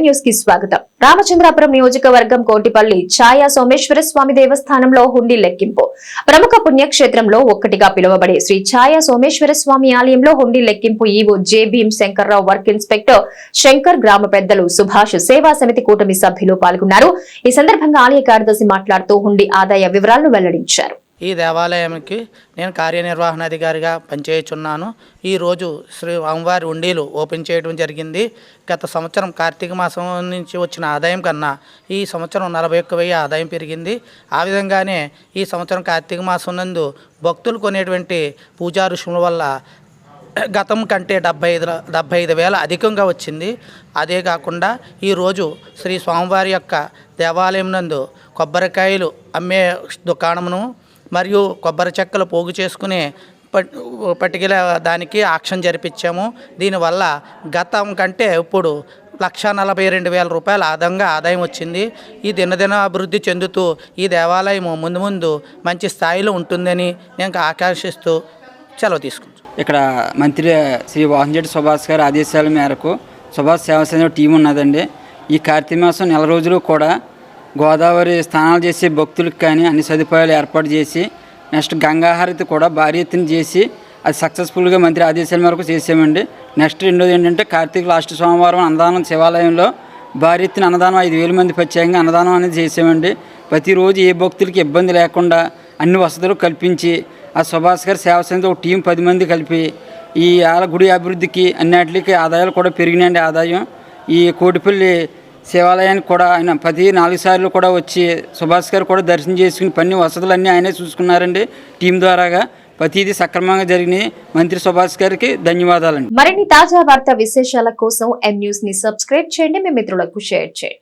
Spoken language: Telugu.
ఎన్ న్యూస్కి స్వాగతం. రామచంద్రాపురం నియోజకవర్గం కోటిపల్లి ఛాయా సోమేశ్వర స్వామి దేవస్థానంలో హుండీ లెక్కింపు. ప్రముఖ పుణ్యక్షేత్రంలో ఒక్కటిగా పిలువబడే శ్రీ ఛాయా సోమేశ్వర స్వామి ఆలయంలో హుండీ లెక్కింపు EO J Bheem Shankarrao work inspector Shankar గ్రామ పెద్దలు సుభాష్ సేవా సమితి కూటమి సభ్యులు పాల్గొన్నారు. ఈ సందర్భంగా ఆలయ కార్యదర్శి మాట్లాడుతూ హుండీ ఆదాయ వివరాలను వెల్లడించారు. ఈ దేవాలయానికి నేను కార్యనిర్వహణాధికారిగా పనిచేయుచున్నాను. ఈరోజు శ్రీ అమ్మవారి ఉండీలు ఓపెన్ చేయడం జరిగింది. గత సంవత్సరం కార్తీక మాసం నుంచి వచ్చిన ఆదాయం కన్నా ఈ సంవత్సరం నలభై ఒక్క వెయ్యి ఆదాయం పెరిగింది. ఆ విధంగానే ఈ సంవత్సరం కార్తీక మాసం నందు భక్తులు కొనేటువంటి పూజా ఋషుల వల్ల గతం కంటే డెబ్బై ఐదు డెబ్బై ఐదు వేల అధికంగా వచ్చింది. అదే కాకుండా ఈరోజు శ్రీ స్వామివారి యొక్క దేవాలయం నందు కొబ్బరికాయలు అమ్మే దుకాణమును మరియు కొబ్బరి చెక్కలు పోగు చేసుకునే పట్- పట్టికల దానికి ఆక్షన్ జరిపించాము. దీనివల్ల గతం కంటే ఇప్పుడు లక్ష నలభై రెండు వేల రూపాయల ఆదంగా ఆదాయం వచ్చింది. ఈ దినదిన అభివృద్ధి చెందుతూ ఈ దేవాలయం ముందు ముందు మంచి స్థాయిలో ఉంటుందని నేను ఆకాంక్షిస్తూ సెలవు తీసుకుంటాను ఇక్కడ మంత్రి శ్రీ వాహన్జెట్టి సుభాష్ గారి ఆదేశాల మేరకు సుభాష్ సేవా సంఘం టీం ఉన్నదండి. ఈ కార్తీక మాసం నెల రోజులు కూడా గోదావరి స్నానాలు చేసే భక్తులకు కానీ అన్ని సదుపాయాలు ఏర్పాటు చేసి నెక్స్ట్ గంగాహారతి కూడా భారీ ఎత్తున చేసి అది సక్సెస్ఫుల్గా మంత్రి ఆదేశాల మేరకు చేసామండి. నెక్స్ట్ రెండోది ఏంటంటే కార్తీక లాస్ట్ సోమవారం అన్నదానం శివాలయంలో భారీ ఎత్తున అన్నదానం ఐదు వేల మంది ప్రత్యేకంగా అన్నదానం అనేది చేసామండి. ప్రతిరోజు ఏ భక్తులకి ఇబ్బంది లేకుండా అన్ని వసతులు కల్పించి ఆ సుభాష్ గారి సేవ సంఘంతో ఒక టీం పది మంది కలిపి ఈ ఆల గుడి అభివృద్ధికి అన్నిటికీ ఆదాయాలు కూడా పెరిగినాయండి ఆదాయం. ఈ కోటిపల్లి శివాలయానికి కూడా ఆయన ప్రతి నాలుగు సార్లు కూడా వచ్చి సుభాష్ గారు కూడా దర్శనం చేసుకుని పని వసతులన్నీ ఆయనే చూసుకున్నారండి టీం ద్వారాగా. ప్రతిదీ సక్రమంగా జరిగినాయి. మంత్రి సుభాష్ గారికి ధన్యవాదాలండి. మరిన్ని తాజా వార్తా విశేషాల కోసం ఎన్ న్యూస్ని సబ్స్క్రైబ్ చేయండి. మీ మిత్రులకు షేర్ చేయండి.